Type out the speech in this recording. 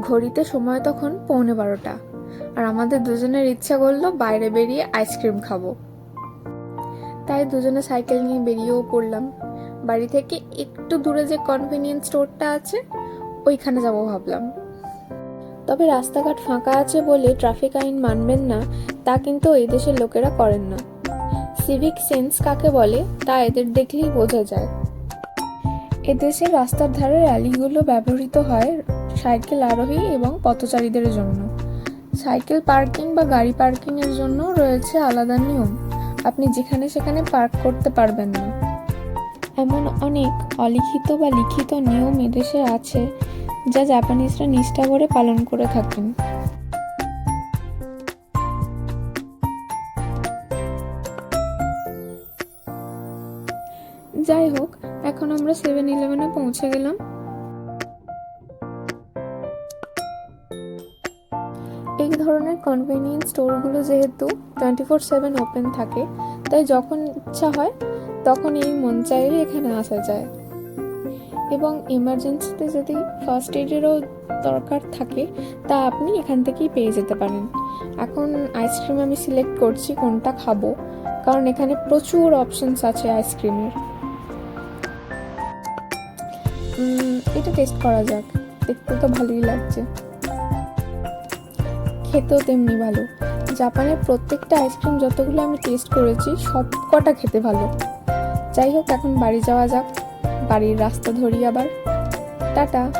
ঘড়িতে সময় তখন পৌনে বারোটা। আর আমাদের দুজনের ইচ্ছা করল বাইরে বেরিয়ে আইসক্রিম খাব। তাই দুজনে সাইকেল নিয়ে বেরিয়েও পড়লাম। বাড়ি থেকে একটু দূরে যে কনভেনিয়েন্স স্টোরটা আছে, ওইখানে যাব ভাবলাম। তবে রাস্তাঘাট ফাঁকা আছে বলে ট্রাফিক আইন মানবেন না, তা কিন্তু এই দেশের লোকেরা করেন না। সিভিক সেন্স কাকে বলে, তা এদের দেখলেই বোঝা যায়। এদেশে রাস্তার ধারে র্যালিগুলো ব্যবহৃত হয় সাইকেল আরোহী এবং পথচারীদের জন্য। সাইকেল পার্কিং বা গাড়ি পার্কিং এর জন্য রয়েছে আলাদা নিয়ম। আপনি যেখানে সেখানে পার্ক করতে পারবেন না। এমন অনেক অলিখিত বা লিখিত নিয়ম এদেশে আছে, যা জাপানিজরা নিষ্ঠা করে পালন করে থাকেন। যাই হোক, এখন আমরা সেভেন ইলেভেনে পৌঁছে গেলাম। এই ধরনের কনভেনিয়েন্স স্টোরগুলো যেহেতু টোয়েন্টি ফোর সেভেন ওপেন থাকে, তাই যখন ইচ্ছা হয়, তখন এই মন চাইলে এখানে আসা যায়। এবং এমার্জেন্সিতে যদি ফার্স্ট এডেরও দরকার থাকে, তা আপনি এখান থেকেই পেয়ে যেতে পারেন। এখন আইসক্রিম আমি সিলেক্ট করছি কোনটা খাব, কারণ এখানে প্রচুর অপশনস আছে আইসক্রিমের এটা টেস্ট করা যাক। দেখতে তো ভালোই লাগছে। খেতেও তেমনি ভালো। জাপানের প্রত্যেকটা আইসক্রিম যতগুলো আমি টেস্ট করেছি, সব কটা খেতে ভালো। যাই হোক, এখন বাড়ি যাওয়া যাক। বাড়ির রাস্তা ধরি আবার। টাটা।